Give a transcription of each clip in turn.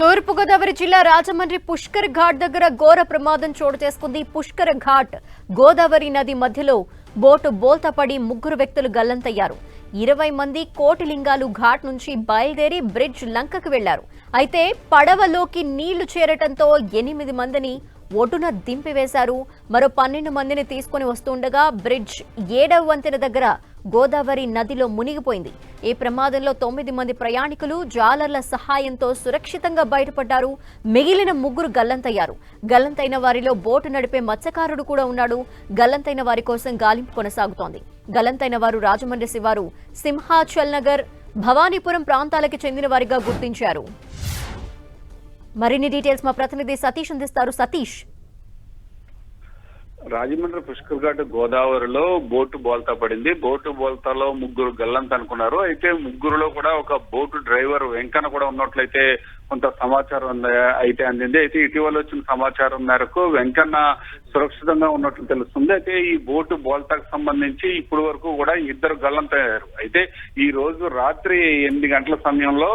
తూర్పుగోదావరి జిల్లా రాజమండ్రి పుష్కర్ ఘాట్ దగ్గర ఘోర ప్రమాదం చోటు చేసుకుంది. పుష్కర్ ఘాట్ గోదావరి నది మధ్యలో బోటు బోల్తపడి ముగ్గురు వ్యక్తులు గల్లంతయ్యారు. ఇరవై మంది కోటిలింగాలు ఘాట్ నుంచి బయలుదేరి బ్రిడ్జ్ లంకకు వెళ్ళారు. అయితే పడవలోకి నీళ్ళు చేరటంతో ఎనిమిది మందిని ఒడ్డున దింపివేశారు. మరో పన్నెండు మందిని తీసుకుని వస్తుండగా బ్రిడ్జ్ ఏడవ వంతెన దగ్గర గోదావరి నదిలో మునిగిపోయింది. ఈ ప్రమాదంలో తొమ్మిది మంది ప్రయాణికులు జాలర్ల సహాయంతో సురక్షితంగా బయటపడ్డారు. మిగిలిన ముగ్గురు గల్లంతయ్యారు. గల్లంతైన వారిలో బోటు నడిపే మత్స్యకారుడు కూడా ఉన్నాడు. గల్లంతైన వారి కోసం గాలింపు కొనసాగుతోంది. గల్లంతైన వారు రాజమండ్రి శివారు సింహాచల్ నగర్ భవానీపురం ప్రాంతాలకు చెందిన వారిగా గుర్తించారు. మరిన్ని డీటెయిల్స్ మా ప్రతినిధి సతీష్ అందిస్తారు. సతీష్. రాజమండ్రి పుష్కర్ ఘాట్ గోదావరిలో బోటు బోల్తా పడింది. బోటు బోల్తాలో ముగ్గురు గల్లంత అనుకున్నారు అయితే ముగ్గురులో కూడా ఒక బోటు డ్రైవర్ వెంకన్న కూడా ఉన్నట్లయితే కొంత సమాచారం అయితే అందింది. అయితే ఇటీవల వచ్చిన సమాచారం మేరకు వెంకన్న సురక్షితంగా ఉన్నట్లు తెలుస్తుంది. అయితే ఈ బోటు బోల్తాకు సంబంధించి ఇప్పటి వరకు కూడా ఇద్దరు గల్లంతయ్యారు అయితే ఈ రోజు రాత్రి ఎనిమిది గంటల సమయంలో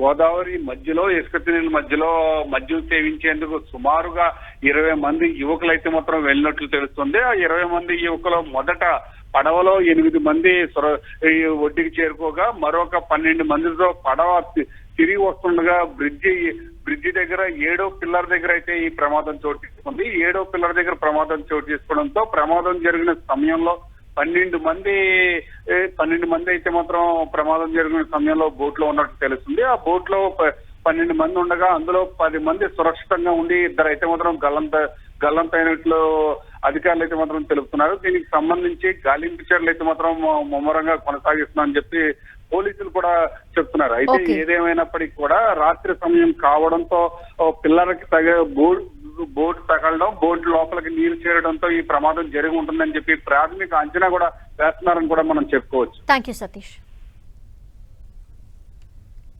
గోదావరి మధ్యలో ఇసుక మధ్యలో మద్యం సేవించేందుకు సుమారుగా ఇరవై మంది యువకులైతే మాత్రం వెళ్ళినట్లు తెలుస్తుంది. ఆ ఇరవై మంది యువకులు మొదట పడవలో ఎనిమిది మంది సుర ఈ ఒడ్డుకి చేరుకోగా మరొక పన్నెండు మందితో పడవ తిరిగి వస్తుండగా బ్రిడ్జి బ్రిడ్జి దగ్గర ఏడో పిల్లర్ దగ్గర అయితే ఈ ప్రమాదం చోటు చేసుకుంది. ఏడో పిల్లర్ దగ్గర ప్రమాదం చోటు చేసుకోవడంతో ప్రమాదం జరిగిన సమయంలో పన్నెండు మంది పన్నెండు మంది అయితే మాత్రం ప్రమాదం జరిగిన సమయంలో బోట్లో ఉన్నట్టు తెలుస్తుంది. ఆ బోట్లో ప- పన్నెండు మంది ఉండగా అందులో పది మంది సురక్షితంగా ఉండి ఇద్దరు అయితే మాత్రం గల్లంత గల్లంత అయినట్లు అధికారులు అయితే మాత్రం తెలుపుతున్నారు. దీనికి సంబంధించి గాలింపు చర్యలు అయితే మాత్రం ముమ్మరంగా కొనసాగిస్తున్నారని చెప్పి పోలీసులు కూడా చెప్తున్నారు. అయితే. ఏదేమైనప్పటికీ కూడా రాత్రి సమయం కావడంతో పిల్లలకి తగ బోట్ బోట్ తగలడం బోట్ లోపలికి నీరు చేరడంతో ఈ ప్రమాదం జరిగి ఉంటుందని చెప్పి ప్రాథమిక అంచనా కూడా వేస్తున్నారని కూడా మనం చెప్పుకోవచ్చు. Thank you Satish.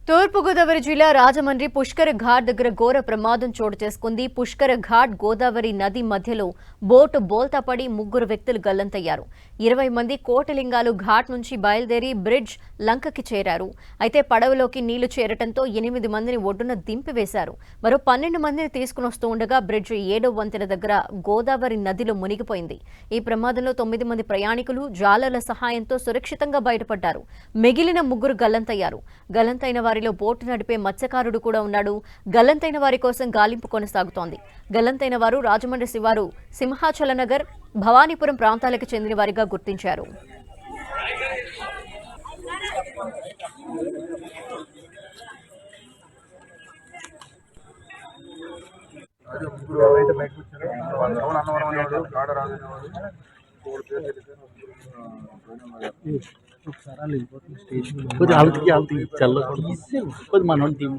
తూర్పుగోదావరి జిల్లా రాజమండ్రి పుష్కర ఘాట్ దగ్గర ఘోర ప్రమాదం చోటు చేసుకుంది. పుష్కర ఘాట్ గోదావరి నది మధ్యలో బోటు బోల్తా పడి ముగ్గురు వ్యక్తులు గల్లంతయ్యారు. ఇరవై మంది కోటలింగాలు ఘాట్ నుంచి బయలుదేరి బ్రిడ్జ్ లంకకి చేరారు. అయితే పడవలోకి నీళ్ళు చేరటంతో ఎనిమిది మందిని ఒడ్డున దింపివేశారు. మరో పన్నెండు మందిని తీసుకుని వస్తూ ఉండగా బ్రిడ్జ్ ఏడో వంతెన దగ్గర గోదావరి నదిలో మునిగిపోయింది. ఈ ప్రమాదంలో తొమ్మిది మంది ప్రయాణికులు జాలర్ల సహాయంతో సురక్షితంగా బయటపడ్డారు. మిగిలిన ముగ్గురు గల్లంతయ్యారు. గల్లంతైన వారిలో బోటు నడిపే మత్స్యకారుడు కూడా ఉన్నాడు. గల్లంతైన వారి కోసం గాలింపు కొనసాగుతోంది. గల్లంతైన వారు రాజమండ్రి శివారు సింహాచల నగర్ భవానీపురం ప్రాంతాలకు చెందిన వారిగా గుర్తించారు. అన్నవరం అనేవాడు కాడ రాజు అనేవాడు మూడు పేరు తెలిసారు ఒకసారి వాళ్ళు వెళ్ళిపోతున్న స్టేషన్ కొద్దిగా ఆళ్ళకి ఆళ్ళకి చల్ల కొద్ది మనోడి టీం